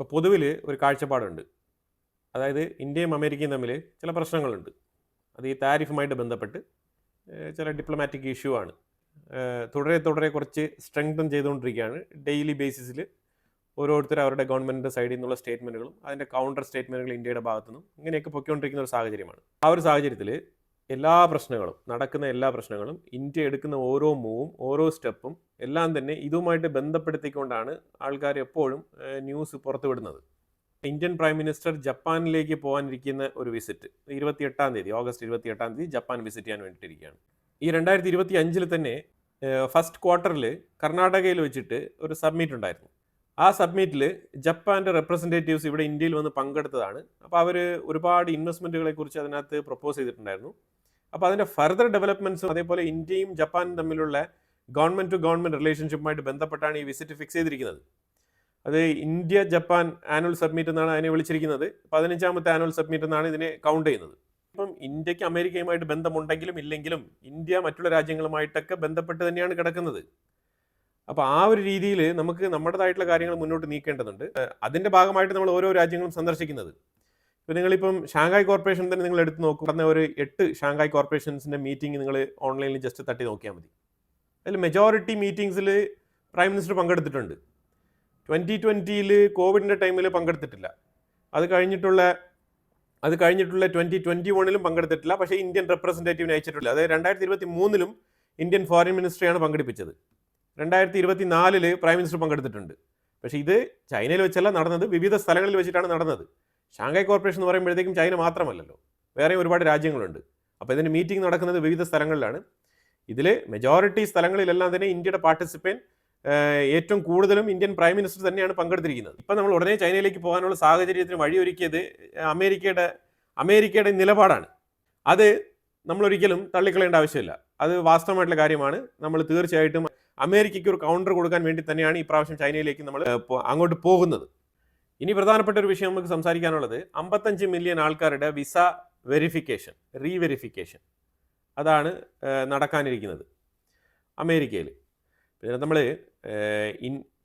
ഇപ്പോൾ പൊതുവിൽ ഒരു കാഴ്ചപ്പാടുണ്ട്. അതായത് ഇന്ത്യയും അമേരിക്കയും തമ്മിൽ ചില പ്രശ്നങ്ങളുണ്ട്. അത് ഈ താരിഫുമായിട്ട് ബന്ധപ്പെട്ട് ചില ഡിപ്ലോമാറ്റിക് ഇഷ്യൂ ആണ്. തുടരെ തുടരെ കുറച്ച് സ്ട്രെങ്തൻ ചെയ്തുകൊണ്ടിരിക്കുകയാണ്. ഡെയിലി ബേസിസിൽ ഓരോരുത്തർ അവരുടെ ഗവൺമെന്റിന്റെ സൈഡിൽ നിന്നുള്ള സ്റ്റേറ്റ്മെന്റുകളും അതിന്റെ കൗണ്ടർ സ്റ്റേറ്റ്മെന്റുകൾ ഇന്ത്യയുടെ ഭാഗത്തു നിന്നും ഇങ്ങനെയൊക്കെ പൊയ്ക്കൊണ്ടിരിക്കുന്ന ഒരു സാഹചര്യമാണ്. ആ ഒരു സാഹചര്യത്തിൽ എല്ലാ പ്രശ്നങ്ങളും നടക്കുന്ന എല്ലാ പ്രശ്നങ്ങളും ഇന്ത്യ എടുക്കുന്ന ഓരോ മൂവും ഓരോ സ്റ്റെപ്പും എല്ലാം തന്നെ ഇതുമായിട്ട് ബന്ധപ്പെടുത്തിക്കൊണ്ടാണ് ആൾക്കാർ എപ്പോഴും ന്യൂസ് പുറത്തുവിടുന്നത്. ഇന്ത്യൻ പ്രൈം മിനിസ്റ്റർ ജപ്പാനിലേക്ക് പോകാനിരിക്കുന്ന ഒരു വിസിറ്റ് ഇരുപത്തി എട്ടാം തീയതി ഓഗസ്റ്റ് ഇരുപത്തി എട്ടാം തീയതി ജപ്പാൻ വിസിറ്റ് ചെയ്യാൻ വേണ്ടിയിട്ടിരിക്കുകയാണ്. ഈ രണ്ടായിരത്തി ഇരുപത്തി അഞ്ചിൽ തന്നെ ഫസ്റ്റ് ക്വാർട്ടറിൽ കർണാടകയിൽ വെച്ചിട്ട് ഒരു സബ്മിറ്റ് ഉണ്ടായിരുന്നു. ആ സബ്മിറ്റിൽ ജപ്പാന്റെ റെപ്രസെന്റേറ്റീവ്സ് ഇവിടെ ഇന്ത്യയിൽ വന്ന് പങ്കെടുത്തതാണ്. അപ്പോൾ അവർ ഒരുപാട് ഇൻവെസ്റ്റ്മെന്റുകളെ കുറിച്ച് അതിനകത്ത് പ്രപ്പോസ് ചെയ്തിട്ടുണ്ടായിരുന്നു. അപ്പോൾ അതിന്റെ ഫർദർ ഡെവലപ്മെന്റ്സും അതേപോലെ ഇന്ത്യയും ജപ്പാനും തമ്മിലുള്ള ഗവൺമെന്റ് ടു ഗവൺമെന്റ് റിലേഷൻഷിപ്പുമായിട്ട് ബന്ധപ്പെട്ടാണ് ഈ വിസിറ്റ് ഫിക്സ് ചെയ്തിരിക്കുന്നത്. അത് ഇന്ത്യ ജപ്പാൻ ആനുവൽ സബ്മിറ്റ് എന്നാണ് അതിനെ വിളിച്ചിരിക്കുന്നത്. പതിനഞ്ചാമത്തെ ആനുവൽ സബ്മിറ്റ് എന്നാണ് ഇതിനെ കൗണ്ട് ചെയ്യുന്നത്. ഇപ്പം ഇന്ത്യയ്ക്ക് അമേരിക്കയുമായിട്ട് ബന്ധമുണ്ടെങ്കിലും ഇല്ലെങ്കിലും ഇന്ത്യ മറ്റുള്ള രാജ്യങ്ങളുമായിട്ടൊക്കെ ബന്ധപ്പെട്ട് തന്നെയാണ് കിടക്കുന്നത്. അപ്പോൾ ആ ഒരു രീതിയിൽ നമുക്ക് നമ്മുടേതായിട്ടുള്ള കാര്യങ്ങൾ മുന്നോട്ട് നീക്കേണ്ടതുണ്ട്. അതിന്റെ ഭാഗമായിട്ട് നമ്മൾ ഓരോ രാജ്യങ്ങളും സന്ദർശിക്കുന്നത്. ഇപ്പം നിങ്ങളിപ്പം ഷാങ്ഹായ് കോർപ്പറേഷൻ തന്നെ നിങ്ങൾ എടുത്ത് നോക്കുക പറഞ്ഞ ഒരു എട്ട് ഷാങ്ഹായ് കോർപ്പറേഷൻസിന്റെ മീറ്റിംഗ് നിങ്ങൾ ഓൺലൈനിൽ ജസ്റ്റ് തട്ടി നോക്കിയാൽ മതി. അതിൽ മെജോറിറ്റി മീറ്റിംഗ്സിൽ പ്രൈം മിനിസ്റ്റർ പങ്കെടുത്തിട്ടുണ്ട്. ട്വന്റി ട്വന്റിയിൽ കോവിഡിന്റെ ടൈമിൽ പങ്കെടുത്തിട്ടില്ല. അത് കഴിഞ്ഞിട്ടുള്ള അത് കഴിഞ്ഞിട്ടുള്ള ട്വന്റി ട്വന്റി വണ്ണിലും പങ്കെടുത്തിട്ടില്ല. പക്ഷേ ഇന്ത്യൻ റെപ്രസെന്റേറ്റീവിനെ അയച്ചിട്ടില്ല അതായത് രണ്ടായിരത്തി ഇരുപത്തി മൂന്നിലും ഇന്ത്യൻ ഫോറിൻ മിനിസ്റ്ററിയാണ് പങ്കെടുപ്പിച്ചത്. രണ്ടായിരത്തി ഇരുപത്തി നാലിൽ പ്രൈം മിനിസ്റ്റർ പങ്കെടുത്തിട്ടുണ്ട്. പക്ഷേ ഇത് ചൈനയിൽ വെച്ചല്ല നടന്നത്. വിവിധ സ്ഥലങ്ങളിൽ വെച്ചിട്ടാണ് നടന്നത്. ഷാങ്ഹായ് കോർപ്പറേഷൻ എന്ന് പറയുമ്പോഴത്തേക്കും ചൈന മാത്രമല്ലല്ലോ. വേറെയും ഒരുപാട് രാജ്യങ്ങളുണ്ട്. അപ്പോൾ ഇതിന്റെ മീറ്റിംഗ് നടക്കുന്നത് വിവിധ സ്ഥലങ്ങളിലാണ്. ഇതിൽ മെജോറിറ്റി സ്ഥലങ്ങളിലെല്ലാം തന്നെ ഇന്ത്യയുടെ പാർട്ടിസിപ്പേറ്റ് ഏറ്റവും കൂടുതലും ഇന്ത്യൻ പ്രൈം മിനിസ്റ്റർ തന്നെയാണ് പങ്കെടുത്തിരിക്കുന്നത്. ഇപ്പം നമ്മൾ ഉടനെ ചൈനയിലേക്ക് പോകാനുള്ള സാഹചര്യത്തിന് വഴിയൊരുക്കിയത് അമേരിക്കയുടെ അമേരിക്കയുടെ നിലപാടാണ്. അത് നമ്മളൊരിക്കലും തള്ളിക്കളയേണ്ട ആവശ്യമില്ല. അത് വാസ്തവമായിട്ടുള്ള കാര്യമാണ്. നമ്മൾ തീർച്ചയായിട്ടും അമേരിക്കയ്ക്ക് ഒരു കൗണ്ടർ കൊടുക്കാൻ വേണ്ടി തന്നെയാണ് ഈ പ്രാവശ്യം ചൈനയിലേക്ക് നമ്മൾ അങ്ങോട്ട് പോകുന്നത്. ഇനി പ്രധാനപ്പെട്ട ഒരു വിഷയം നമുക്ക് സംസാരിക്കാനുള്ളത് അമ്പത്തഞ്ച് മില്യൺ ആൾക്കാരുടെ വിസ വെരിഫിക്കേഷൻ റീവെരിഫിക്കേഷൻ അതാണ് നടക്കാനിരിക്കുന്നത് അമേരിക്കയിൽ പിന്നെ നമ്മൾ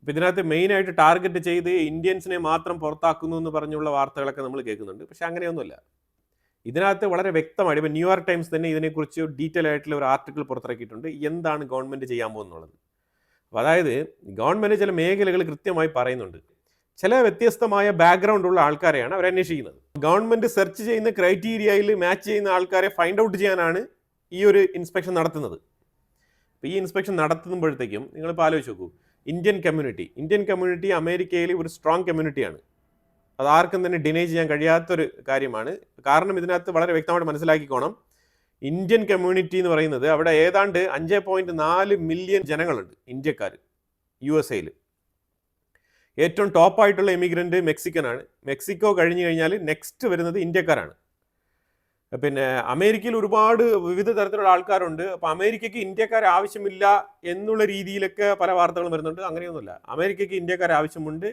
ഇതിനകത്ത് മെയിനായിട്ട് ടാർഗറ്റ് ചെയ്ത് ഇന്ത്യൻസിനെ മാത്രം പുറത്താക്കുന്നു എന്ന് പറഞ്ഞുള്ള വാർത്തകളൊക്കെ നമ്മൾ കേൾക്കുന്നുണ്ട്. പക്ഷെ അങ്ങനെയൊന്നുമില്ല. ഇതിനകത്ത് വളരെ വ്യക്തമായിട്ട് ഇപ്പോൾ ന്യൂയോർക്ക് ടൈംസ് തന്നെ ഇതിനെക്കുറിച്ച് ഡീറ്റെയിൽ ആയിട്ടുള്ള ഒരു ആർട്ടിക്കിൾ പുറത്തിറക്കിയിട്ടുണ്ട്. എന്താണ് ഗവൺമെന്റ് ചെയ്യാൻ പോകുന്നുള്ളത് അപ്പോൾ അതായത് ഗവൺമെന്റ് ചില മേഖലകൾ കൃത്യമായി പറയുന്നുണ്ട്. ചില വ്യത്യസ്തമായ ബാക്ക്ഗ്രൗണ്ട് ഉള്ള ആൾക്കാരെയാണ് അവർ അന്വേഷിക്കുന്നത്. ഗവൺമെന്റ് സെർച്ച് ചെയ്യുന്ന ക്രൈറ്റീരിയയിൽ മാച്ച് ചെയ്യുന്ന ആൾക്കാരെ ഫൈൻഡ് ഔട്ട് ചെയ്യാനാണ് ഈ ഒരു ഇൻസ്പെക്ഷൻ നടത്തുന്നത്. ഈ ഇൻസ്പെക്ഷൻ നടത്തുമ്പോഴത്തേക്കും നിങ്ങളിപ്പോൾ ആലോചിച്ച് നോക്കൂ. ഇന്ത്യൻ കമ്മ്യൂണിറ്റി ഇന്ത്യൻ കമ്മ്യൂണിറ്റി അമേരിക്കയിൽ ഒരു സ്ട്രോങ് കമ്മ്യൂണിറ്റിയാണ് അത് ആർക്കും തന്നെ ഡിനൈ ചെയ്യാൻ കഴിയാത്തൊരു കാര്യമാണ്. കാരണം ഇതിനകത്ത് വളരെ വ്യക്തമായിട്ട് മനസ്സിലാക്കിക്കോണം. ഇന്ത്യൻ കമ്മ്യൂണിറ്റി എന്ന് പറയുന്നത് അവിടെ ഏതാണ്ട് അഞ്ച് പോയിന്റ് നാല് മില്യൺ ജനങ്ങളുണ്ട് ഇന്ത്യക്കാർ യു എസ് എയിൽ ഏറ്റവും ടോപ്പായിട്ടുള്ള എമിഗ്രന്റ് മെക്സിക്കനാണ്. മെക്സിക്കോ കഴിഞ്ഞു കഴിഞ്ഞാൽ നെക്സ്റ്റ് വരുന്നത് ഇന്ത്യക്കാരാണ്. പിന്നെ അമേരിക്കയിൽ ഒരുപാട് വിവിധ തരത്തിലുള്ള ആൾക്കാരുണ്ട്. അപ്പോൾ അമേരിക്കയ്ക്ക് ഇന്ത്യക്കാർ ആവശ്യമില്ല എന്നുള്ള രീതിയിലൊക്കെ പല വാർത്തകളും വരുന്നുണ്ട്. അങ്ങനെയൊന്നുമില്ല. അമേരിക്കയ്ക്ക് ഇന്ത്യക്കാർ ആവശ്യമുണ്ട്.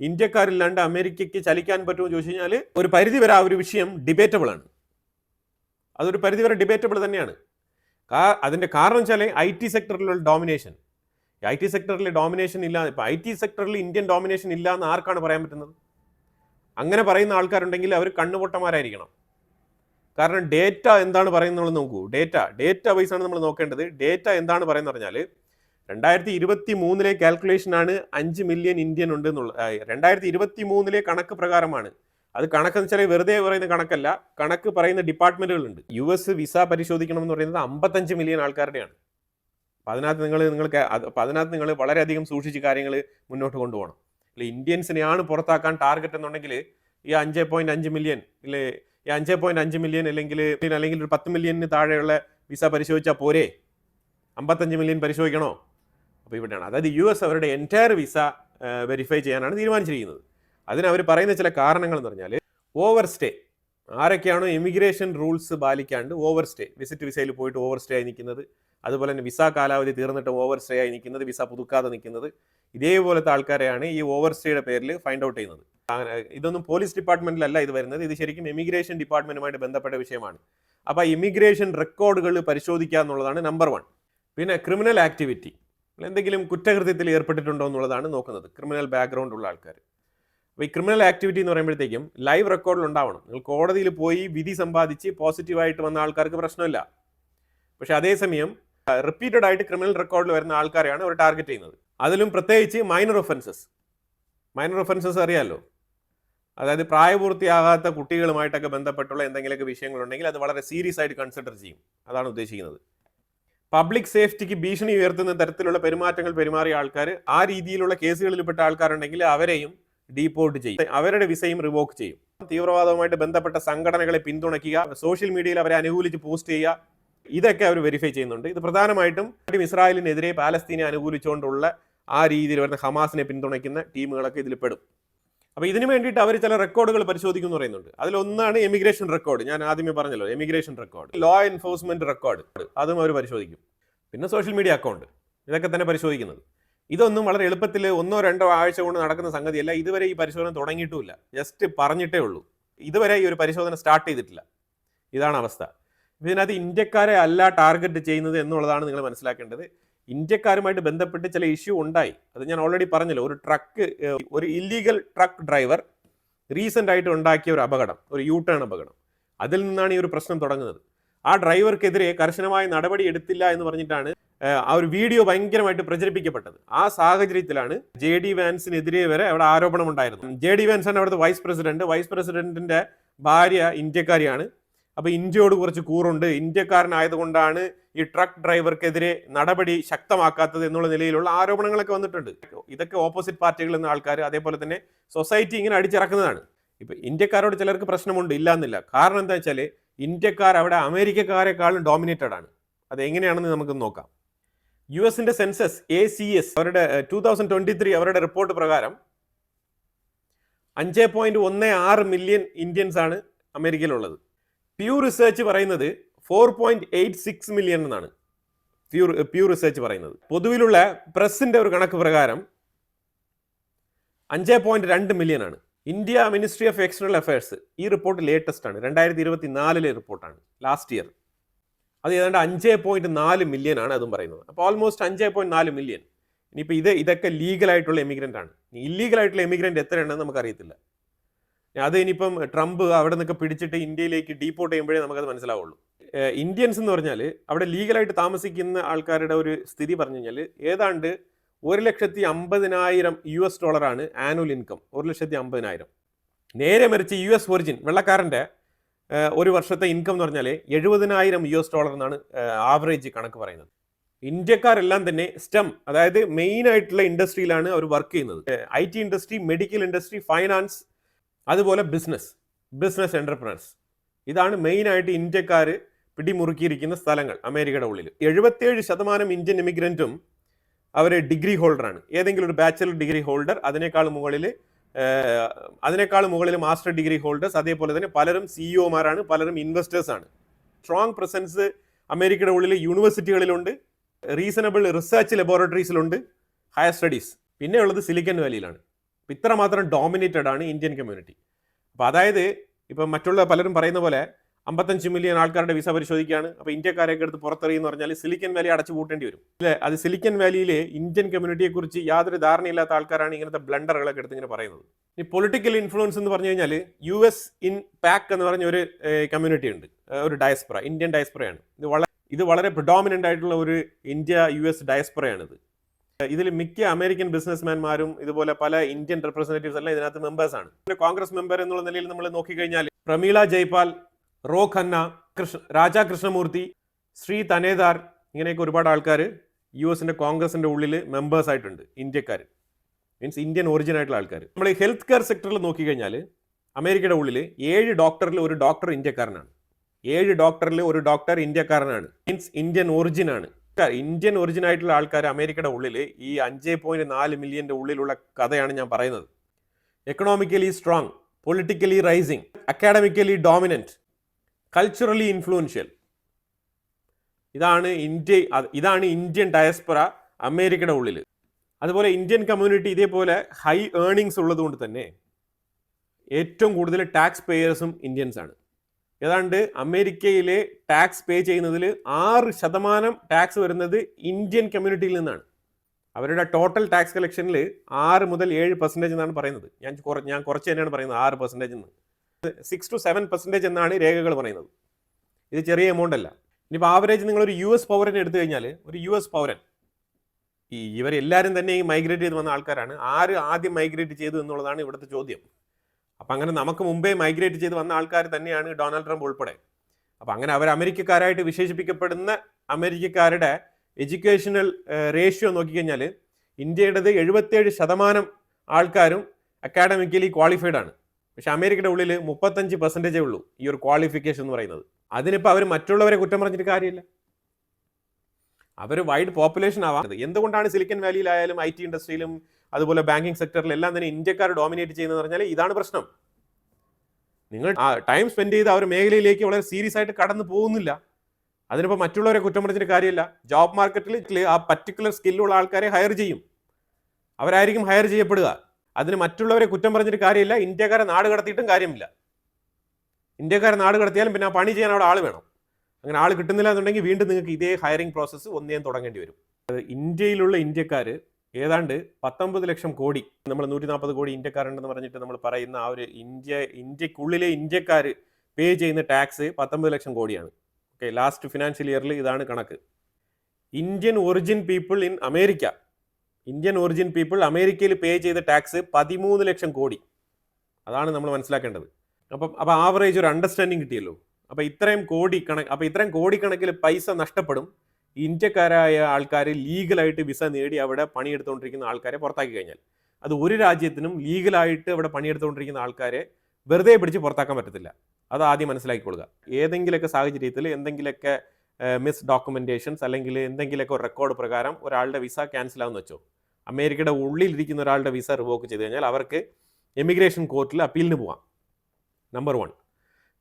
ഇന്ത്യക്കാരില്ലാണ്ട് അമേരിക്കയ്ക്ക് ചലിക്കാൻ പറ്റുമോ ചോദിച്ചു കഴിഞ്ഞാൽ ഒരു പരിധി വരെ ആ ഒരു വിഷയം ഡിബേറ്റബിൾ ആണ്. അതൊരു പരിധി വരെ ഡിബേറ്റബിൾ തന്നെയാണ്. അതിന്റെ കാരണം വെച്ചാൽ ഐ ടി സെക്ടറിലുള്ള ഡോമിനേഷൻ ഐ ടി സെക്ടറിൽ ഡോമിനേഷൻ ഇല്ല. ഇപ്പം ഐ ടി സെക്ടറിൽ ഇന്ത്യൻ ഡോമിനേഷൻ ഇല്ല എന്ന് ആർക്കാണ് പറയാൻ പറ്റുന്നത്? അങ്ങനെ പറയുന്ന ആൾക്കാരുണ്ടെങ്കിൽ അവർ കണ്ണുപൊട്ടന്മാരായിരിക്കണം. കാരണം ഡേറ്റ എന്താണ് പറയുന്നത് നോക്കൂ. ഡേറ്റ ഡേറ്റ വൈസ് ആണ് നമ്മൾ നോക്കേണ്ടത്. ഡേറ്റ എന്താണ് പറയുന്നത് പറഞ്ഞാൽ രണ്ടായിരത്തി ഇരുപത്തി മൂന്നിലെ കാൽക്കുലേഷനാണ് അഞ്ച് മില്യൺ ഇന്ത്യൻ ഉണ്ട് എന്നുള്ളത് രണ്ടായിരത്തി ഇരുപത്തി മൂന്നിലെ കണക്ക് പ്രകാരമാണ്. അത് കണക്കെന്ന് വെച്ചാൽ വെറുതെ പറയുന്ന കണക്കല്ല. കണക്ക് പറയുന്ന ഡിപ്പാർട്ട്മെന്റുകളുണ്ട് യു എസ് വിസ പരിശോധിക്കണം എന്ന് പറയുന്നത് അമ്പത്തഞ്ച് മില്യൺ ആൾക്കാരുടെയാണ്. അപ്പം അതിനകത്ത് നിങ്ങൾ നിങ്ങൾക്ക് അപ്പം അതിനകത്ത് നിങ്ങൾ വളരെയധികം സൂക്ഷിച്ച് കാര്യങ്ങൾ മുന്നോട്ട് കൊണ്ടുപോകണം. അല്ലെ ഇന്ത്യൻസിനെയാണ് പുറത്താക്കാൻ ടാർഗറ്റ് എന്നുണ്ടെങ്കിൽ ഈ അഞ്ച് പോയിന്റ് അഞ്ച് മില്യൺ ഇല്ലേ ഈ അഞ്ച് പോയിന്റ് അഞ്ച് മില്യൺ അല്ലെങ്കിൽ അല്ലെങ്കിൽ ഒരു പത്ത് മില്യണിന് താഴെയുള്ള വിസ പരിശോധിച്ചാൽ പോരെ? അമ്പത്തഞ്ച് മില്യൺ പരിശോധിക്കണോ? അപ്പോൾ ഇവിടെയാണ്. അതായത് യു എസ് അവരുടെ എന്റയർ വിസ വെരിഫൈ ചെയ്യാനാണ് തീരുമാനിച്ചിരിക്കുന്നത്. അതിന് അവർ പറയുന്ന ചില കാരണങ്ങൾ എന്ന് പറഞ്ഞാൽ ഓവർ സ്റ്റേ ആരൊക്കെയാണോ ഇമിഗ്രേഷൻ റൂൾസ് പാലിക്കാണ്ട് ഓവർ സ്റ്റേ വിസിറ്റ് വിസയിൽ പോയിട്ട് ഓവർ സ്റ്റേ ആയി നിൽക്കുന്നത്? അതുപോലെ തന്നെ വിസ കാലാവധി തീർന്നിട്ട് ഓവർ സ്റ്റേ ആയി നിൽക്കുന്നത് വിസ പുതുക്കാതെ നിൽക്കുന്നത്. ഇതേപോലത്തെ ആൾക്കാരെയാണ് ഈ ഓവർ സ്റ്റേയുടെ പേരിൽ ഫൈൻഡ് ഔട്ട് ചെയ്യുന്നത്. ഇതൊന്നും പോലീസ് ഡിപ്പാർട്ട്മെന്റിലല്ല ഇത് വരുന്നത്. ഇത് ശരിക്കും ഇമിഗ്രേഷൻ ഡിപ്പാർട്ട്മെന്റുമായിട്ട് ബന്ധപ്പെട്ട വിഷയമാണ്. അപ്പോൾ ഇമിഗ്രേഷൻ റെക്കോർഡുകൾ പരിശോധിക്കുക എന്നുള്ളതാണ് നമ്പർ വൺ പിന്നെ ക്രിമിനൽ ആക്ടിവിറ്റി എന്തെങ്കിലും കുറ്റകൃത്യത്തിൽ ഏർപ്പെട്ടിട്ടുണ്ടോ എന്നുള്ളതാണ് നോക്കുന്നത്. ക്രിമിനൽ ബാക്ക്ഗ്രൗണ്ട് ഉള്ള ആൾക്കാർ അപ്പോൾ ഈ ക്രിമിനൽ ആക്ടിവിറ്റി എന്ന് പറയുമ്പോഴത്തേക്കും ലൈവ് റെക്കോർഡിൽ ഉണ്ടാവണം. നിങ്ങൾ കോടതിയിൽ പോയി വിധി സമ്പാദിച്ച് പോസിറ്റീവായിട്ട് വന്ന ആൾക്കാർക്ക് പ്രശ്നമില്ല. പക്ഷേ അതേസമയം റിപ്പീറ്റഡ് ആയിട്ട് ക്രിമിനൽ റെക്കോർഡിൽ വരുന്ന ആൾക്കാരെയാണ് അവർ ടാർഗറ്റ് ചെയ്യുന്നത്. അതിലും പ്രത്യേകിച്ച് മൈനർ ഒഫൻസസ് മൈനർ ഒഫൻസസ് അറിയാമല്ലോ അതായത് പ്രായപൂർത്തിയാകാത്ത കുട്ടികളുമായിട്ടൊക്കെ ബന്ധപ്പെട്ടുള്ള എന്തെങ്കിലുമൊക്കെ വിഷയങ്ങളുണ്ടെങ്കിൽ അത് വളരെ സീരിയസ് ആയിട്ട് കൺസിഡർ ചെയ്യും. അതാണ് ഉദ്ദേശിക്കുന്നത്. പബ്ലിക് സേഫ്റ്റിക്ക് ഭീഷണി ഉയർത്തുന്ന തരത്തിലുള്ള പെരുമാറ്റങ്ങൾ പെരുമാറിയ ആൾക്കാർ ആ രീതിയിലുള്ള കേസുകളിൽപ്പെട്ട ആൾക്കാരുണ്ടെങ്കിൽ അവരെയും ഡീപ്പോർട്ട് ചെയ്യും. അവരുടെ വിസയും റിവോക്ക് ചെയ്യും. തീവ്രവാദവുമായിട്ട് ബന്ധപ്പെട്ട സംഘടനകളെ പിന്തുണയ്ക്കുക സോഷ്യൽ മീഡിയയിൽ അവരെ അനുകൂലിച്ച് പോസ്റ്റ് ചെയ്യുക ഇതൊക്കെ അവർ വെരിഫൈ ചെയ്യുന്നുണ്ട്. ഇത് പ്രധാനമായിട്ടും ഇസ്രായേലിനെതിരെ പാലസ്തീനെ അനുകൂലിച്ചുകൊണ്ടുള്ള ആ രീതിയിൽ വരുന്ന ഹമാസിനെ പിന്തുണയ്ക്കുന്ന ടീമുകളൊക്കെ ഇതിൽ പെടും. അപ്പോൾ ഇതിന് വേണ്ടിയിട്ട് അവർ ചില റെക്കോർഡുകൾ പരിശോധിക്കും എന്ന് പറയുന്നുണ്ട്. അതിലൊന്നാണ് എമിഗ്രേഷൻ റെക്കോർഡ് ഞാൻ ആദ്യമേ പറഞ്ഞല്ലോ emigration record law enforcement record അതും അവർ പരിശോധിക്കും. പിന്നെ സോഷ്യൽ മീഡിയ അക്കൗണ്ട് ഇതൊക്കെ തന്നെ പരിശോധിക്കുന്നത്. ഇതൊന്നും വളരെ എളുപ്പത്തിൽ ഒന്നോ രണ്ടോ ആഴ്ച കൊണ്ട് നടക്കുന്ന സംഗതിയല്ല. ഇതുവരെ ഈ പരിശോധന തുടങ്ങിയിട്ടുമില്ല. ജസ്റ്റ് പറഞ്ഞിട്ടേ ഉള്ളൂ. ഇതുവരെ ഈ ഒരു പരിശോധന സ്റ്റാർട്ട് ചെയ്തിട്ടില്ല. ഇതാണ് അവസ്ഥ. ഇതിനകത്ത് ഇന്ത്യക്കാരെ അല്ല ടാർഗറ്റ് ചെയ്യുന്നത് എന്നുള്ളതാണ് നിങ്ങൾ മനസ്സിലാക്കേണ്ടത്. ഇന്ത്യക്കാരുമായിട്ട് ബന്ധപ്പെട്ട് ചില ഇഷ്യൂ ഉണ്ടായി. അത് ഞാൻ ഓൾറെഡി പറഞ്ഞല്ലോ. ഒരു ട്രക്ക് ഒരു ഇല്ലീഗൽ ട്രക്ക് ഡ്രൈവർ റീസെന്റ് ആയിട്ട് ഉണ്ടാക്കിയ ഒരു അപകടം ഒരു യൂ ടേൺ അപകടം. അതിൽ നിന്നാണ് ഈ ഒരു പ്രശ്നം തുടങ്ങുന്നത്. ആ ഡ്രൈവർക്കെതിരെ കർശനമായ നടപടി എടുത്തില്ല എന്ന് പറഞ്ഞിട്ടാണ് ആ ഒരു വീഡിയോ ഭയങ്കരമായിട്ട് പ്രചരിപ്പിക്കപ്പെട്ടത്. ആ സാഹചര്യത്തിലാണ് ജെ ഡി വാൻസിനെതിരെ വരെ അവിടെ ആരോപണം ഉണ്ടായിരുന്നു ജെ ഡി വാൻസാണ് അവിടുത്തെ വൈസ് പ്രസിഡന്റ് വൈസ് പ്രസിഡന്റിന്റെ ഭാര്യ ഇന്ത്യക്കാരിയാണ് അപ്പോൾ ഇന്ത്യയോട് കുറച്ച് കൂറുണ്ട്. ഇന്ത്യക്കാരനായതുകൊണ്ടാണ് ഈ ട്രക്ക് ഡ്രൈവർക്കെതിരെ നടപടി ശക്തമാക്കാത്തത് എന്നുള്ള നിലയിലുള്ള ആരോപണങ്ങളൊക്കെ വന്നിട്ടുണ്ട്. ഇതൊക്കെ ഓപ്പോസിറ്റ് പാർട്ടികളിൽ നിന്ന് ആൾക്കാർ അതേപോലെ തന്നെ സൊസൈറ്റി ഇങ്ങനെ അടിച്ചിറക്കുന്നതാണ്. ഇപ്പൊ ഇന്ത്യക്കാരോട് ചിലർക്ക് പ്രശ്നമുണ്ട് ഇല്ല എന്നില്ല കാരണം എന്താ വെച്ചാൽ ഇന്ത്യക്കാർ അവിടെ അമേരിക്കക്കാരെക്കാളും ഡോമിനേറ്റഡ് ആണ്. അത് എങ്ങനെയാണെന്ന് നമുക്ക് നോക്കാം. യു എസിന്റെ സെൻസസ് എ സി എസ് അവരുടെ ടൂ തൗസൻഡ് ട്വന്റി ത്രീ അവരുടെ റിപ്പോർട്ട് പ്രകാരം അഞ്ച് പോയിന്റ് ഒന്ന് ആറ് മില്യൺ ഇന്ത്യൻസ് ആണ് അമേരിക്കയിലുള്ളത്. പ്യൂർ റിസർച്ച് പറയുന്നത് four point eight six million എന്നാണ്. പ്യൂർ പ്യൂർ റിസർച്ച് പറയുന്നത്. പൊതുവിലുള്ള പ്രസിന്റെ ഒരു കണക്ക് പ്രകാരം അഞ്ച് പോയിന്റ് രണ്ട് മില്യൺ ആണ്. India ministry of external affairs ഈ റിപ്പോർട്ട് ലേറ്റസ്റ്റ് ആണ്. രണ്ടായിരത്തി ഇരുപത്തി നാലിലെ റിപ്പോർട്ടാണ് ലാസ്റ്റ് ഇയർ അത് ഏതാണ്ട് അഞ്ച് പോയിന്റ് നാല് മില്യൺ ആണ് അതും പറയുന്നത്. അപ്പോൾ ഓൾമോസ്റ്റ് അഞ്ച് പോയിന്റ് നാല് മില്യൺ ഇനിയിപ്പോൾ ഇത് ഇതൊക്കെ ലീഗലായിട്ടുള്ള എമിഗ്രന്റ് ആണ്. ഇല്ലീഗൽ ആയിട്ടുള്ള എമിഗ്രന്റ് എത്രയുണ്ടെന്ന് നമുക്കറിയത്തില്ല. അത് ഇനിയിപ്പം ട്രംപ് അവിടെ നിന്നൊക്കെ പിടിച്ചിട്ട് ഇന്ത്യയിലേക്ക് ഡീപ്പോർട്ട് ചെയ്യുമ്പോഴേ നമുക്കത് മനസ്സിലാവുള്ളൂ. ഇന്ത്യൻസ് എന്ന് പറഞ്ഞാൽ അവിടെ ലീഗലായിട്ട് താമസിക്കുന്ന ആൾക്കാരുടെ ഒരു സ്ഥിതി പറഞ്ഞു കഴിഞ്ഞാൽ ഏതാണ്ട് ഒരു ലക്ഷത്തി അമ്പതിനായിരം യു എസ് ഡോളറാണ് ആനുവൽ ഇൻകം ഒരു ലക്ഷത്തി അമ്പതിനായിരം. നേരെ മറിച്ച് യു എസ് ഒറിജിൻ വെള്ളക്കാരന്റെ ഒരു വർഷത്തെ ഇൻകം എന്ന് പറഞ്ഞാൽ എഴുപതിനായിരം യു എസ് ഡോളർ എന്നാണ് ആവറേജ് കണക്ക് പറയുന്നത്. ഇന്ത്യക്കാരെല്ലാം തന്നെ സ്റ്റെം അതായത് മെയിൻ ആയിട്ടുള്ള ഇൻഡസ്ട്രിയിലാണ് അവർ വർക്ക് ചെയ്യുന്നത്. I T industry medical industry finance അതുപോലെ ബിസിനസ് ബിസിനസ് എന്റർപ്രണേഴ്സ് ഇതാണ് മെയിനായിട്ട് ഇന്ത്യക്കാർ പിടിമുറുക്കിയിരിക്കുന്ന സ്ഥലങ്ങൾ അമേരിക്കയുടെ ഉള്ളിൽ എഴുപത്തേഴ് ശതമാനം ഇന്ത്യൻ ഇമിഗ്രന്റും അവർ ഡിഗ്രി ഹോൾഡറാണ് ഏതെങ്കിലും ഒരു ബാച്ചലർ ഡിഗ്രി ഹോൾഡർ അതിനേക്കാൾ മുകളിൽ അതിനേക്കാൾ മുകളിൽ മാസ്റ്റർ ഡിഗ്രി ഹോൾഡേഴ്സ് അതേപോലെ തന്നെ പലരും സിഇഒമാരാണ് e പലരും ഇൻവെസ്റ്റേഴ്സാണ് സ്ട്രോങ് പ്രസൻസ് അമേരിക്കയുടെ ഉള്ളിൽ യൂണിവേഴ്സിറ്റികളിലുണ്ട് റീസണബിൾ റിസർച്ച് ലബോറട്ടറീസിലുണ്ട് ഹയർ സ്റ്റഡീസ് പിന്നെയുള്ളത് സിലിക്കൻ വാലിയിലാണ് ഇത്രമാത്രം ഡോമിനേറ്റഡ് ആണ് ഇന്ത്യൻ കമ്മ്യൂണിറ്റി അപ്പോൾ അതായത് ഇപ്പം മറ്റുള്ള പലരും പറയുന്ന പോലെ അമ്പത്തഞ്ച് മില്യൺ ആൾക്കാരുടെ വിസ പരിശോധിക്കുകയാണ്. അപ്പോൾ ഇന്ത്യക്കാരെയൊക്കെ എടുത്ത് പുറത്തെറിയെന്ന് പറഞ്ഞാൽ സിലിക്കൻ വാലി അടച്ചു പൂട്ടേണ്ടി വരും. അല്ലേ? അത് സിലിക്കൻ വാലിയിലെ ഇന്ത്യൻ കമ്മ്യൂണിറ്റിയെക്കുറിച്ച് യാതൊരു ധാരണയില്ലാത്ത ആൾക്കാരാണ് ഇങ്ങനത്തെ ബ്ലണ്ടറുകളൊക്കെ എടുത്ത് ഇങ്ങനെ പറയുന്നത്. ഇനി പൊളിറ്റിക്കൽ ഇൻഫ്ലുവൻസ് എന്ന് പറഞ്ഞു കഴിഞ്ഞാൽ യു എസ് ഇൻ പാക്ക് എന്ന് പറഞ്ഞ ഒരു കമ്മ്യൂണിറ്റി ഉണ്ട്. ഒരു ഡയസ്പ്ര ഇന്ത്യൻ ഡയസ്പ്രയാണ് ഇത് വളരെ ഇത് വളരെ പ്രിഡോമിനന്റ് ആയിട്ടുള്ള ഒരു ഇന്ത്യ യു എസ് ഡയസ്പ്രയാണിത് ഇതിൽ മിക്ക അമേരിക്കൻ ബിസിനസ്മാൻമാരും ഇതുപോലെ പല ഇന്ത്യൻ റെപ്രസെന്റേറ്റീവ്സ് എല്ലാം ഇതിനകത്ത് മെമ്പേഴ്സ് ആണ്. കോൺഗ്രസ് മെമ്പർ എന്നുള്ള നിലയിൽ നമ്മൾ നോക്കിക്കഴിഞ്ഞാൽ പ്രമീള ജയ്പാൽ റോ ഖന്ന കൃഷ്ണ രാജാ കൃഷ്ണമൂർത്തി ശ്രീ തനേദാർ ഇങ്ങനെയൊക്കെ ഒരുപാട് ആൾക്കാർ യു എസിന്റെ കോൺഗ്രസിന്റെ ഉള്ളിൽ മെമ്പേഴ്സ് ആയിട്ടുണ്ട് ഇന്ത്യക്കാർ മീൻസ് ഇന്ത്യൻ ഒറിജിൻ ആയിട്ടുള്ള ആൾക്കാർ നമ്മൾ ഹെൽത്ത് കെയർ സെക്ടറിൽ നോക്കിക്കഴിഞ്ഞാൽ അമേരിക്കയുടെ ഉള്ളിൽ ഏഴ് ഡോക്ടറിൽ ഒരു ഡോക്ടർ ഇന്ത്യക്കാരനാണ്. ഏഴ് ഡോക്ടറിൽ ഒരു ഡോക്ടർ ഇന്ത്യക്കാരനാണ്. മീൻസ് ഇന്ത്യൻ ഒറിജിൻ ആണ്. ഇന്ത്യൻ ഒറിജിൻ ആയിട്ടുള്ള ആൾക്കാർ അമേരിക്കയുടെ ഉള്ളിൽ ഈ അഞ്ച് പോയിന്റ് നാല് മില്യന്റെ ഉള്ളിലുള്ള കഥയാണ് ഞാൻ പറയുന്നത്. Economically strong politically rising academically dominant culturally influential ഇതാണ് ഇന്ത്യ ഇതാണ് ഇന്ത്യൻ ഡയസ്പൊറ അമേരിക്കയുടെ ഉള്ളിൽ അതുപോലെ ഇന്ത്യൻ കമ്മ്യൂണിറ്റി ഇതേപോലെ ഹൈ ഏണിങ്സ് ഉള്ളതുകൊണ്ട് തന്നെ ഏറ്റവും കൂടുതൽ ടാക്സ് പേയേഴ്സും ഇന്ത്യൻസ് ആണ്. ഏതാണ്ട് അമേരിക്കയിലെ ടാക്സ് പേ ചെയ്യുന്നതിൽ ആറ് ശതമാനം ടാക്സ് വരുന്നത് ഇന്ത്യൻ കമ്മ്യൂണിറ്റിയിൽ നിന്നാണ്. അവരുടെ ടോട്ടൽ ടാക്സ് കളക്ഷനിൽ ആറ് മുതൽ ഏഴ് പെർസെന്റേജ് എന്നാണ് പറയുന്നത്. ഞാൻ കുറ ഞാൻ കുറച്ച് തന്നെയാണ് പറയുന്നത് ആറ് പെർസെന്റേജ് എന്ന്. സിക്സ് ടു സെവൻ പെർസെന്റേജ് എന്നാണ് രേഖകൾ പറയുന്നത്. ഇത് ചെറിയ എമൗണ്ട് അല്ല. ഇനിയിപ്പോൾ ആവറേജ് നിങ്ങളൊരു യു എസ് പൗരനെ എടുത്തു കഴിഞ്ഞാൽ ഒരു യു എസ് പൗരൻ ഈ ഇവരെല്ലാവരും തന്നെ ഈ മൈഗ്രേറ്റ് ചെയ്ത് വന്ന ആൾക്കാരാണ്. ആര് ആദ്യം മൈഗ്രേറ്റ് ചെയ്തു എന്നുള്ളതാണ് ഇവിടുത്തെ ചോദ്യം. അപ്പം അങ്ങനെ നമുക്ക് മുമ്പേ മൈഗ്രേറ്റ് ചെയ്ത് വന്ന ആൾക്കാർ തന്നെയാണ് ഡൊണാൾഡ് ട്രംപ് ഉൾപ്പെടെ. അപ്പം അങ്ങനെ അവർ അമേരിക്കക്കാരായിട്ട് വിശേഷിപ്പിക്കപ്പെടുന്ന അമേരിക്കക്കാരുടെ എഡ്യൂക്കേഷണൽ റേഷ്യോ നോക്കിക്കഴിഞ്ഞാൽ ഇന്ത്യയുടേത് എഴുപത്തേഴ് ശതമാനം ആൾക്കാരും അക്കാഡമിക്കലി ക്വാളിഫൈഡ് ആണ്. പക്ഷെ അമേരിക്കയുടെ ഉള്ളിൽ മുപ്പത്തഞ്ച് പെർസെന്റേജേ ഉള്ളൂ ഈ ഒരു ക്വാളിഫിക്കേഷൻ എന്ന് പറയുന്നത്. അതിനിപ്പോൾ അവർ മറ്റുള്ളവരെ കുറ്റം പറഞ്ഞിട്ട് കാര്യമില്ല. അവർ വൈഡ് പോപ്പുലേഷൻ ആവാം. എന്തുകൊണ്ടാണ് സിലിക്കൻ വാലിയിലായാലും ഐ ടി ഇൻഡസ്ട്രിയിലും അതുപോലെ ബാങ്കിങ് സെക്ടറിൽ എല്ലാം തന്നെ ഇന്ത്യക്കാർ ഡോമിനേറ്റ് ചെയ്യുന്നത് പറഞ്ഞാൽ ഇതാണ് പ്രശ്നം. നിങ്ങൾ ആ ടൈം സ്പെൻഡ് ചെയ്ത് അവർ മേഖലയിലേക്ക് വളരെ സീരിയസ് ആയിട്ട് കടന്നു പോകുന്നില്ല. അതിനിപ്പോൾ മറ്റുള്ളവരെ കുറ്റം പറഞ്ഞിട്ട് കാര്യമില്ല. ജോബ് മാർക്കറ്റിൽ ആ പർട്ടിക്കുലർ സ്കില്ലുള്ള ആൾക്കാരെ ഹയർ ചെയ്യും. അവരായിരിക്കും ഹയർ ചെയ്യപ്പെടുക. അതിന് മറ്റുള്ളവരെ കുറ്റം പറഞ്ഞിട്ട് കാര്യമില്ല. ഇന്ത്യക്കാരെ നാട് കടത്തിയിട്ടും കാര്യമില്ല. ഇന്ത്യക്കാരെ നാട് കടത്തിയാലും പിന്നെ ആ പണി ചെയ്യാൻ അവിടെ ആൾ വേണം. അങ്ങനെ ആൾ കിട്ടുന്നില്ല എന്നുണ്ടെങ്കിൽ വീണ്ടും നിങ്ങൾക്ക് ഇതേ ഹയറിംഗ് പ്രോസസ്സ് ഒന്നേം തുടങ്ങേണ്ടി വരും. ഇന്ത്യയിലുള്ള ഇന്ത്യക്കാർ ഏതാണ്ട് പത്തൊമ്പത് ലക്ഷം കോടി നമ്മൾ നൂറ്റി നാൽപ്പത് കോടി ഇന്ത്യക്കാരുണ്ടെന്ന് പറഞ്ഞിട്ട് നമ്മൾ പറയുന്ന ആ ഒരു ഇന്ത്യ ഇന്ത്യക്കുള്ളിലെ ഇന്ത്യക്കാർ പേ ചെയ്യുന്ന ടാക്സ് പത്തൊമ്പത് ലക്ഷം കോടിയാണ്. ഓക്കെ ലാസ്റ്റ് ഫിനാൻഷ്യൽ ഇയറിൽ ഇതാണ് കണക്ക്. Indian origin people in America. Indian origin people അമേരിക്കയിൽ പേ ചെയ്ത ടാക്സ് പതിമൂന്ന് ലക്ഷം കോടി. അതാണ് നമ്മൾ മനസ്സിലാക്കേണ്ടത്. അപ്പം അപ്പോൾ ആവറേജ് ഒരു അണ്ടർസ്റ്റാൻഡിങ് കിട്ടിയല്ലോ. അപ്പോൾ ഇത്രയും കോടി കണക്ക് അപ്പോൾ ഇത്രയും കോടിക്കണക്കിൽ പൈസ നഷ്ടപ്പെടും. ഇന്ത്യക്കാരായ ആൾക്കാർ ലീഗലായിട്ട് വിസ നേടി അവിടെ പണിയെടുത്തുകൊണ്ടിരിക്കുന്ന ആൾക്കാരെ പുറത്താക്കി കഴിഞ്ഞാൽ. അത് ഒരു രാജ്യത്തിനും ലീഗലായിട്ട് അവിടെ പണിയെടുത്തുകൊണ്ടിരിക്കുന്ന ആൾക്കാരെ വെറുതെ പിടിച്ച് പുറത്താക്കാൻ പറ്റത്തില്ല. അത് ആദ്യം മനസ്സിലാക്കിക്കൊള്ളുക. ഏതെങ്കിലുമൊക്കെ സാഹചര്യത്തിൽ എന്തെങ്കിലുമൊക്കെ മിസ് ഡോക്യുമെന്റേഷൻസ് അല്ലെങ്കിൽ എന്തെങ്കിലുമൊക്കെ റെക്കോർഡ് പ്രകാരം ഒരാളുടെ വിസ ക്യാൻസൽ ആവുമെന്ന് വെച്ചോ. അമേരിക്കയുടെ ഉള്ളിലിരിക്കുന്ന ഒരാളുടെ വിസ റിവോക്ക് ചെയ്ത് കഴിഞ്ഞാൽ അവർക്ക് എമിഗ്രേഷൻ കോർട്ടിൽ അപ്പീലിന് പോവാം. Number one.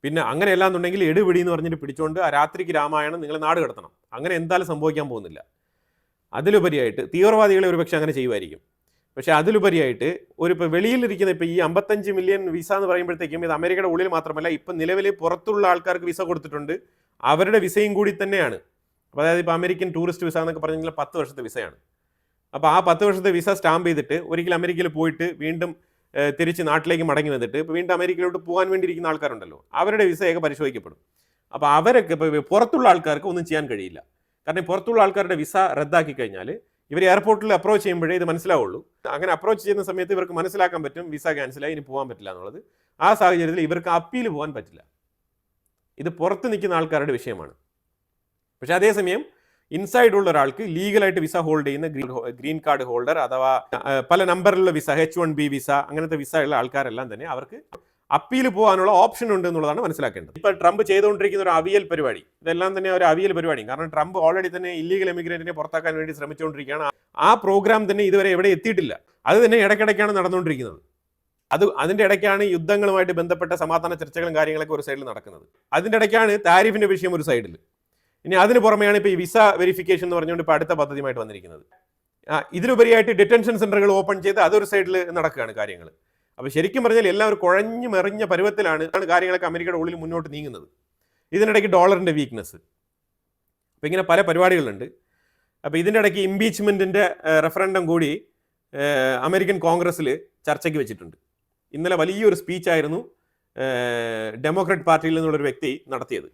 പിന്നെ അങ്ങനെയല്ല എന്നുണ്ടെങ്കിൽ എടുപിടി എന്ന് പറഞ്ഞിട്ട് പിടിച്ചുകൊണ്ട് ആ രാത്രിക്ക് രാമായണം നിങ്ങൾ നാട് കടത്തണം. അങ്ങനെ എന്തായാലും സംഭവിക്കാൻ പോകുന്നില്ല. അതിലുപരിയായിട്ട് തീവ്രവാദികളെ ഒരുപക്ഷെ അങ്ങനെ ചെയ്യുമായിരിക്കും. പക്ഷേ അതിലുപരിയായിട്ട് ഒരു ഇപ്പോൾ വെളിയിലിരിക്കുന്ന ഇപ്പോൾ ഈ അമ്പത്തഞ്ച് മില്യൺ വിസ എന്ന് പറയുമ്പോഴത്തേക്കും ഇത് അമേരിക്കയുടെ ഉള്ളിൽ മാത്രമല്ല ഇപ്പം നിലവിൽ പുറത്തുള്ള ആൾക്കാർക്ക് വിസ കൊടുത്തിട്ടുണ്ട്. അവരുടെ വിസയും കൂടി തന്നെയാണ്. അപ്പോൾ അതായത് ഇപ്പോൾ അമേരിക്കൻ ടൂറിസ്റ്റ് വിസ എന്നൊക്കെ പറഞ്ഞാൽ പത്ത് വർഷത്തെ വിസയാണ്. അപ്പോൾ ആ പത്ത് വർഷത്തെ വിസ സ്റ്റാമ്പ് ചെയ്തിട്ട് ഒരിക്കലും അമേരിക്കയിൽ പോയിട്ട് വീണ്ടും തിരിച്ച് നാട്ടിലേക്ക് മടങ്ങി വന്നിട്ട് ഇപ്പോൾ വീണ്ടും അമേരിക്കയിലോട്ട് പോകാൻ വേണ്ടിയിരിക്കുന്ന ആൾക്കാരുണ്ടല്ലോ അവരുടെ വിസയൊക്കെ പരിശോധിക്കപ്പെടും. അപ്പോൾ അവരൊക്കെ ഇപ്പോൾ പുറത്തുള്ള ആൾക്കാർക്ക് ഒന്നും ചെയ്യാൻ കഴിയില്ല. കാരണം പുറത്തുള്ള ആൾക്കാരുടെ വിസ റദ്ദാക്കി കഴിഞ്ഞാൽ ഇവർ എയർപോർട്ടിൽ അപ്രോച്ച് ചെയ്യുമ്പോഴേ ഇത് മനസ്സിലാവുള്ളൂ. അങ്ങനെ അപ്രോച്ച് ചെയ്യുന്ന സമയത്ത് ഇവർക്ക് മനസ്സിലാക്കാൻ പറ്റും വിസ ക്യാൻസലായി ഇനി പോകാൻ പറ്റില്ല എന്നുള്ളത്. ആ സാഹചര്യത്തിൽ ഇവർക്ക് അപ്പീൽ പോകാൻ പറ്റില്ല. ഇത് പുറത്ത് നിൽക്കുന്ന ആൾക്കാരുടെ വിഷയമാണ്. പക്ഷേ അതേസമയം ഇൻസൈഡ് ഉള്ള ഒരാൾക്ക് ലീഗലായിട്ട് വിസ ഹോൾഡ് ചെയ്യുന്ന ഗ്രീൻ കാർഡ് ഹോൾഡർ അഥവാ പല നമ്പറിലുള്ള visa H one B visa അങ്ങനത്തെ വിസ ഉള്ള ആൾക്കാരെല്ലാം തന്നെ അവർക്ക് അപ്പീൽ പോകാനുള്ള ഓപ്ഷൻ ഉണ്ട് എന്നുള്ളതാണ് മനസ്സിലാക്കേണ്ടത്. ഇപ്പൊ ട്രംപ് ചെയ്തുകൊണ്ടിരിക്കുന്ന ഒരു അവിയൽ പരിപാടി ഇതെല്ലാം തന്നെ ഒരു അവിയൽ പരിപാടി കാരണം ട്രംപ് ഓൾറെഡി തന്നെ ഇല്ലീഗൽ എമിഗ്രേറ്റിനെ പുറത്താക്കാൻ വേണ്ടി ശ്രമിച്ചുകൊണ്ടിരിക്കുകയാണ്. ആ പ്രോഗ്രാം തന്നെ ഇതുവരെ എവിടെ എത്തിയിട്ടില്ല. അത് തന്നെ ഇടയ്ക്കിടയ്ക്കാണ് നടന്നുകൊണ്ടിരിക്കുന്നത്. അത് അതിന്റെ ഇടയ്ക്കാണ് യുദ്ധങ്ങളുമായിട്ട് ബന്ധപ്പെട്ട സമാധാന ചർച്ചകളും കാര്യങ്ങളൊക്കെ ഒരു സൈഡിൽ നടക്കുന്നത്. അതിന്റെ ഇടയ്ക്കാണ് താരിഫിന്റെ വിഷയം ഒരു സൈഡിൽ ഇനി അതിന് പുറമെയാണ് ഇപ്പോൾ ഈ വിസ വെരിഫിക്കേഷൻ എന്ന് പറഞ്ഞുകൊണ്ട് ഇപ്പോൾ അടുത്ത പദ്ധതിയുമായിട്ട് വന്നിരിക്കുന്നത്. ഇതിലുപരിയായിട്ട് ഡിറ്റൻഷൻ സെന്ററുകൾ ഓപ്പൺ ചെയ്ത് അതൊരു സൈഡിൽ നടക്കുകയാണ് കാര്യങ്ങൾ അപ്പോൾ ശരിക്കും പറഞ്ഞാൽ എല്ലാം ഒരു കുഴഞ്ഞു മെറിഞ്ഞ പരുവത്തിലാണ് കാര്യങ്ങളൊക്കെ അമേരിക്കയുടെ ഉള്ളിൽ മുന്നോട്ട് നീങ്ങുന്നത്. ഇതിനിടയ്ക്ക് ഡോളറിന്റെ വീക്ക്നെസ് അപ്പോൾ ഇങ്ങനെ പല പരിപാടികളുണ്ട്. അപ്പോൾ ഇതിന്റെ ഇടയ്ക്ക് ഇംപീച്ച്മെന്റിന്റെ റെഫറൻഡം കൂടി അമേരിക്കൻ കോൺഗ്രസ്സിൽ ചർച്ചയ്ക്ക് വെച്ചിട്ടുണ്ട്. ഇന്നലെ വലിയൊരു സ്പീച്ചായിരുന്നു ഡെമോക്രാറ്റ് പാർട്ടിയിൽ നിന്നുള്ളൊരു വ്യക്തി നടത്തിയത്.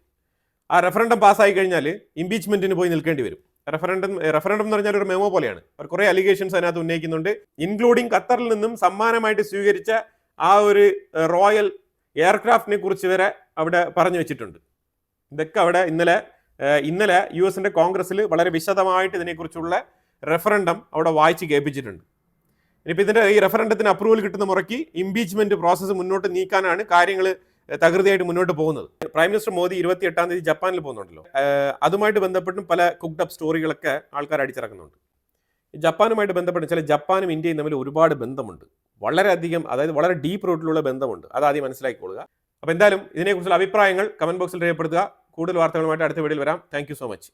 ആ റെഫറൻഡം പാസ്സായി കഴിഞ്ഞാൽ ഇംപീച്ച്മെന്റിന് പോയി നിൽക്കേണ്ടി വരും. റെഫറൻഡം റെഫറൻഡം എന്ന് പറഞ്ഞാൽ ഒരു മെമോ പോലെയാണ്. അവർ കുറേ അലിഗേഷൻസ് അതിനകത്ത് ഉന്നയിക്കുന്നുണ്ട്. ഇൻക്ലൂഡിങ് ഖത്തറിൽ നിന്നും സമ്മാനമായിട്ട് സ്വീകരിച്ച ആ ഒരു റോയൽ എയർക്രാഫ്റ്റിനെ കുറിച്ച് വരെ അവിടെ പറഞ്ഞു വെച്ചിട്ടുണ്ട്. ഇതൊക്കെ അവിടെ ഇന്നലെ ഇന്നലെ യു എസിന്റെ കോൺഗ്രസ്സിൽ വളരെ വിശദമായിട്ട് ഇതിനെക്കുറിച്ചുള്ള റെഫറൻഡം അവിടെ വായിച്ച് കേൾപ്പിച്ചിട്ടുണ്ട്. ഇനിയിപ്പോൾ ഇതിന്റെ ഈ റെഫറൻഡത്തിന് അപ്രൂവൽ കിട്ടുന്ന മുറയ്ക്ക് ഇംപീച്ച്മെന്റ് പ്രോസസ്സ് മുന്നോട്ട് നീക്കാനാണ് കാര്യങ്ങൾ തകൃതിയായിട്ട് മുന്നോട്ട് പോകുന്നത്. പ്രൈം മിനിസ്റ്റർ മോദി ഇരുപത്തി എട്ടാം തീയതി ജപ്പാനിൽ പോകുന്നുണ്ടല്ലോ. അതുമായിട്ട് ബന്ധപ്പെട്ടും പല കുക്ഡ് അപ്പ് സ്റ്റോറികളൊക്കെ ആൾക്കാർ അടിച്ചിറക്കുന്നുണ്ട്. ജപ്പാനുമായിട്ട് ബന്ധപ്പെട്ട് ചില ജപ്പാനും ഇന്ത്യയും തമ്മിൽ ഒരുപാട് ബന്ധമുണ്ട്. വളരെയധികം അതായത് വളരെ ഡീപ്പ് റൂട്ടിലുള്ള ബന്ധമുണ്ട്. അത് ആദ്യം മനസ്സിലാക്കിക്കൊള്ളുക. അപ്പോൾ എന്തായാലും ഇതിനെക്കുറിച്ചുള്ള അഭിപ്രായങ്ങൾ കമന്റ് ബോക്സിൽ രേഖപ്പെടുത്തുക. കൂടുതൽ വാർത്തകളുമായിട്ട് അടുത്ത വീഡിയോയിൽ വരാം. Thank so much